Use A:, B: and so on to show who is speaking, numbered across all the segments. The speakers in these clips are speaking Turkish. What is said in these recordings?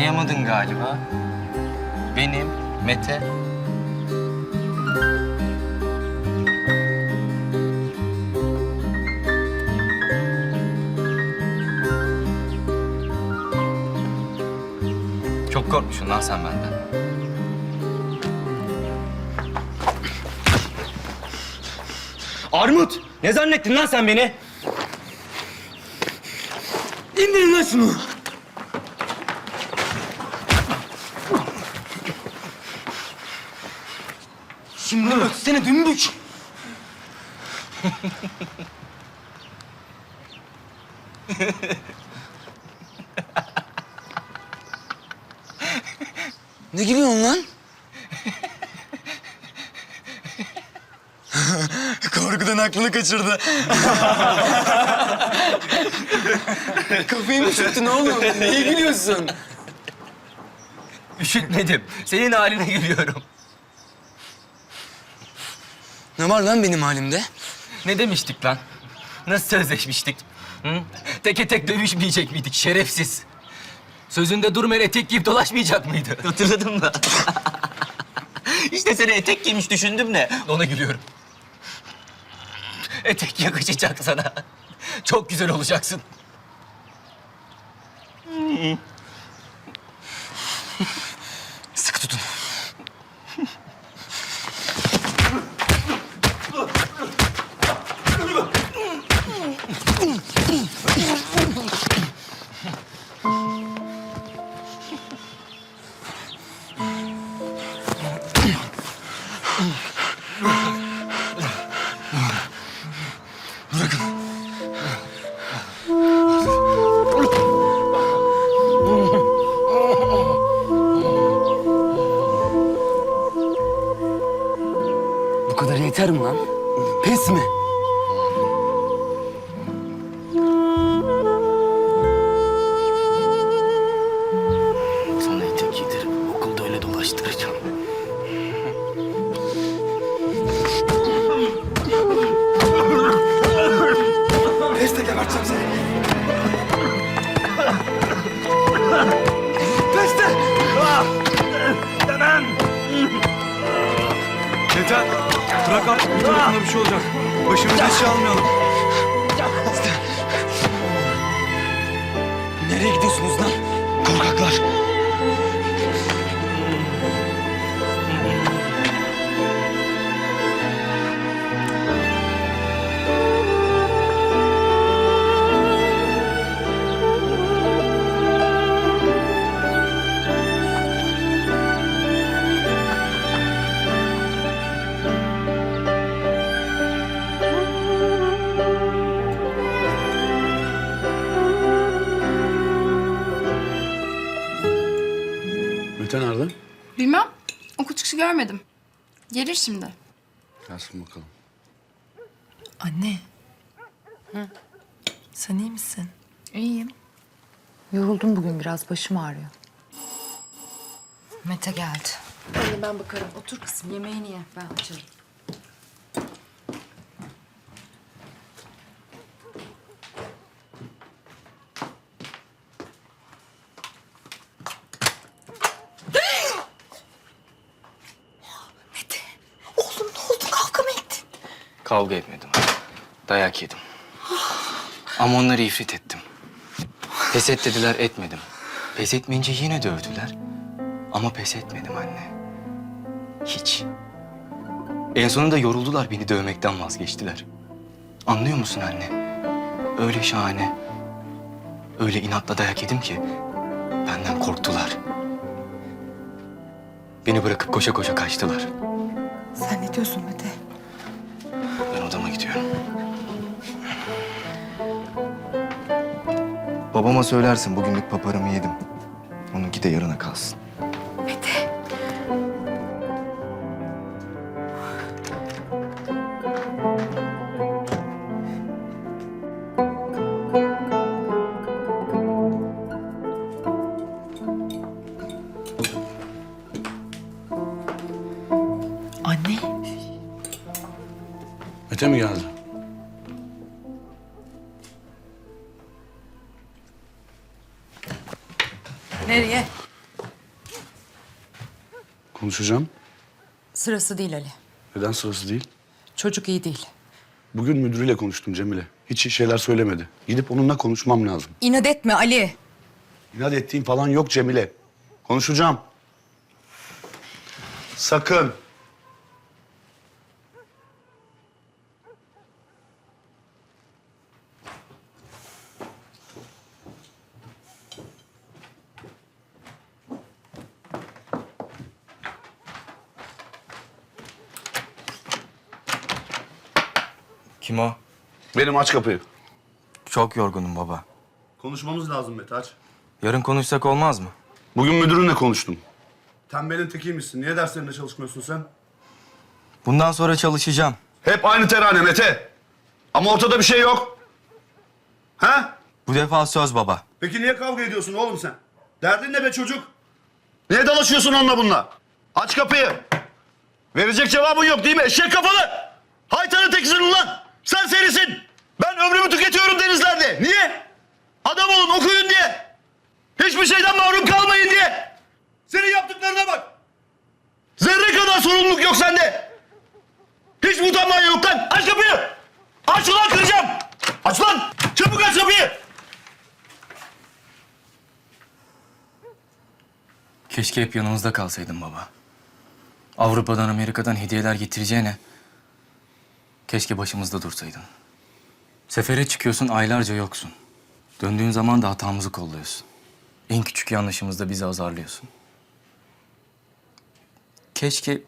A: tanımadın galiba. Benim Mete. Çok korkmuşsun lan sen benden. Armut! Ne zannettin lan sen beni? İndirin lan şunu! Şimdi ötsene dümbük!
B: Ne gülüyorsun lan? Korkudan aklını kaçırdı. Kafayı mı üşüttün oğlum? Neye gülüyorsun?
A: Üşütmedim. Senin haline gülüyorum.
B: Ne var lan benim halimde?
A: Ne demiştik lan? Nasıl sözleşmiştik? Hı? Teke tek dövüşmeyecek miydik şerefsiz? Sözünde durmayan etek giyip dolaşmayacak mıydı? Hatırladım da. işte seni etek giymiş düşündüm de ona gülüyorum. Etek yakışacak sana. Çok güzel olacaksın.
B: Bu kadar yeter mi lan? Pes mi?
C: Artık bir şey olacak. Başımıza iş almayalım.
B: Nereye gidiyorsunuz lan? Korkaklar.
D: Görmedim. Gelir şimdi.
C: Gelsin bakalım.
E: Anne. Sen iyi misin?
D: İyiyim.
E: Yoruldum bugün biraz başım ağrıyor. Mete geldi.
F: Anne ben bakarım. Otur kızım yemeğini ye. Ben açarım.
A: Kavga etmedim. Dayak yedim. Ama onları ifrit ettim. Pes et dediler etmedim. Pes etmeyince yine dövdüler. Ama pes etmedim anne. Hiç. En sonunda yoruldular beni dövmekten vazgeçtiler. Anlıyor musun anne? Öyle şahane, öyle inatla dayak yedim ki benden korktular. Beni bırakıp koşa koşa kaçtılar.
E: Sen ne diyorsun Mete?
A: Odama gidiyorum. Babama söylersin bugünlük paparamı yedim. Onunki de yarına kalsın.
E: Mete
C: mi geldi?
E: Nereye?
G: Konuşacağım.
F: Sırası değil Ali.
G: Neden sırası değil?
F: Çocuk iyi değil.
G: Bugün müdürüyle konuştum Cemile. Hiç şeyler söylemedi. Gidip onunla konuşmam lazım.
F: İnat etme Ali.
G: İnat ettiğim falan yok Cemile. Konuşacağım. Sakın.
A: Kim o?
G: Benim aç kapıyı.
A: Çok yorgunum baba.
G: Konuşmamız lazım Mete aç.
A: Yarın konuşsak olmaz mı?
G: Bugün müdürünle konuştum. Tembelin tekiymişsin. Niye derslerinde çalışmıyorsun sen?
A: Bundan sonra çalışacağım.
G: Hep aynı terane Mete. Ama ortada bir şey yok. Ha?
A: Bu defa söz baba.
G: Peki niye kavga ediyorsun oğlum sen? Derdin ne be çocuk? Niye dalaşıyorsun onunla bununla? Aç kapıyı. Verecek cevabın yok değil mi? Eşek kafalı. Haytanın tekisin ulan. Sen serisin. Ben ömrümü tüketiyorum denizlerde. Niye? Adam olun okuyun diye. Hiçbir şeyden mahrum kalmayın diye. Senin yaptıklarına bak. Zerre kadar sorumluluk yok sende. Hiç utanman yok lan? Aç kapıyı. Aç ulan kıracağım. Aç lan. Çabuk aç kapıyı.
A: Keşke hep yanımızda kalsaydın baba. Avrupa'dan, Amerika'dan hediyeler getireceğine... Keşke başımızda dursaydın. Sefere çıkıyorsun, aylarca yoksun. Döndüğün zaman da hatamızı kolluyorsun. En küçük yanlışımızda bizi azarlıyorsun. Keşke...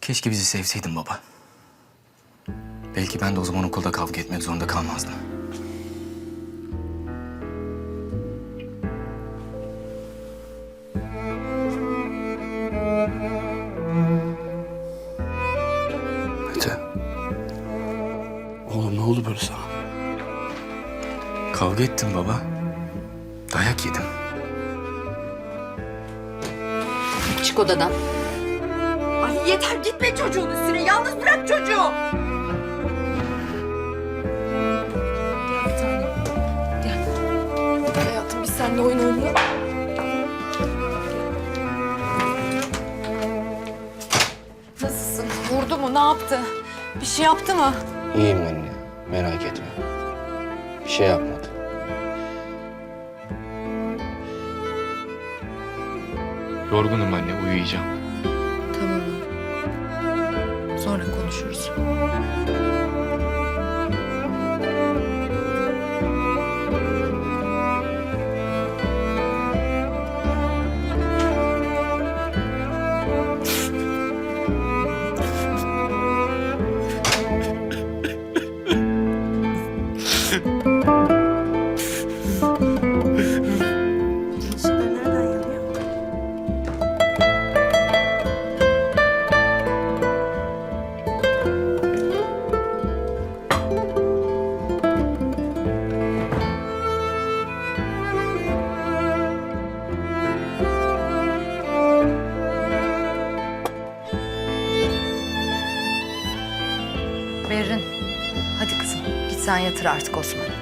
A: Keşke bizi sevseydin baba. Belki ben de o zaman okulda kavga etmek zorunda kalmazdım. Kavga ettim baba. Dayak yedim.
F: Çık odadan.
H: Ay yeter gitme çocuğun üstüne. Yalnız bırak çocuğu.
D: Hayatım biz seninle oyun oynayalım.
E: Nasılsın? Vurdu mu? Ne yaptı? Bir şey yaptı mı?
A: İyiyim anne. Merak etme. Bir şey yapmadı. Yorgunum anne. Uyuyacağım.
F: Tamam. Sonra konuşuruz. Yatır artık Osman'ı.